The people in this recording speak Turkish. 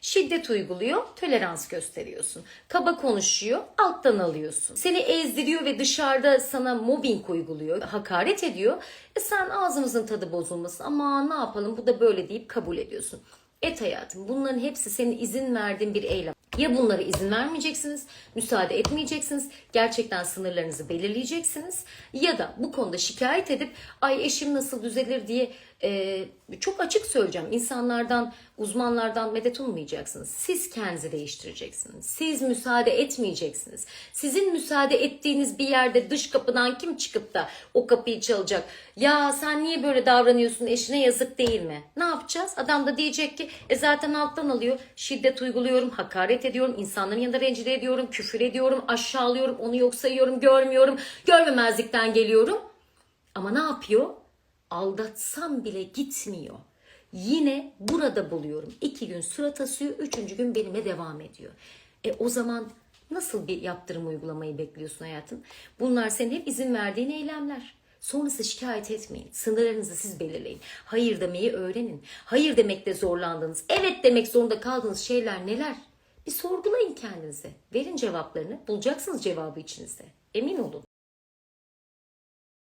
Şiddet uyguluyor, tolerans gösteriyorsun. Kaba konuşuyor, alttan alıyorsun. Seni ezdiriyor ve dışarıda sana mobbing uyguluyor, hakaret ediyor. E sen ağzımızın tadı bozulmasın ama ne yapalım bu da böyle deyip kabul ediyorsun. Et hayatım bunların hepsi senin izin verdiğin bir eylem. Ya bunlara izin vermeyeceksiniz, müsaade etmeyeceksiniz, gerçekten sınırlarınızı belirleyeceksiniz ya da bu konuda şikayet edip ay eşim nasıl düzelir diye e, çok açık söyleyeceğim. İnsanlardan, uzmanlardan medet ummayacaksınız. Siz kendinizi değiştireceksiniz. Siz müsaade etmeyeceksiniz. Sizin müsaade ettiğiniz bir yerde dış kapıdan kim çıkıp da o kapıyı çalacak? Ya sen niye böyle davranıyorsun eşine yazık değil mi? Ne yapacağız? Adam da diyecek ki e zaten alttan alıyor. Şiddet uyguluyorum, hakaret ediyorum, insanların yanında rencide ediyorum, küfür ediyorum, aşağılıyorum, onu yok sayıyorum, görmüyorum, görmemezlikten geliyorum. Ama ne yapıyor? Aldatsam bile gitmiyor. Yine burada buluyorum. İki gün surat asıyor, üçüncü gün benimle devam ediyor. E o zaman nasıl bir yaptırım uygulamayı bekliyorsun hayatım? Bunlar senin hep izin verdiğin eylemler. Sonrası şikayet etmeyin. Sınırlarınızı siz belirleyin. Hayır demeyi öğrenin. Hayır demekte zorlandığınız, evet demek zorunda kaldığınız şeyler neler? Bir sorgulayın kendinize. Verin cevaplarını. Bulacaksınız cevabı içinizde. Emin olun.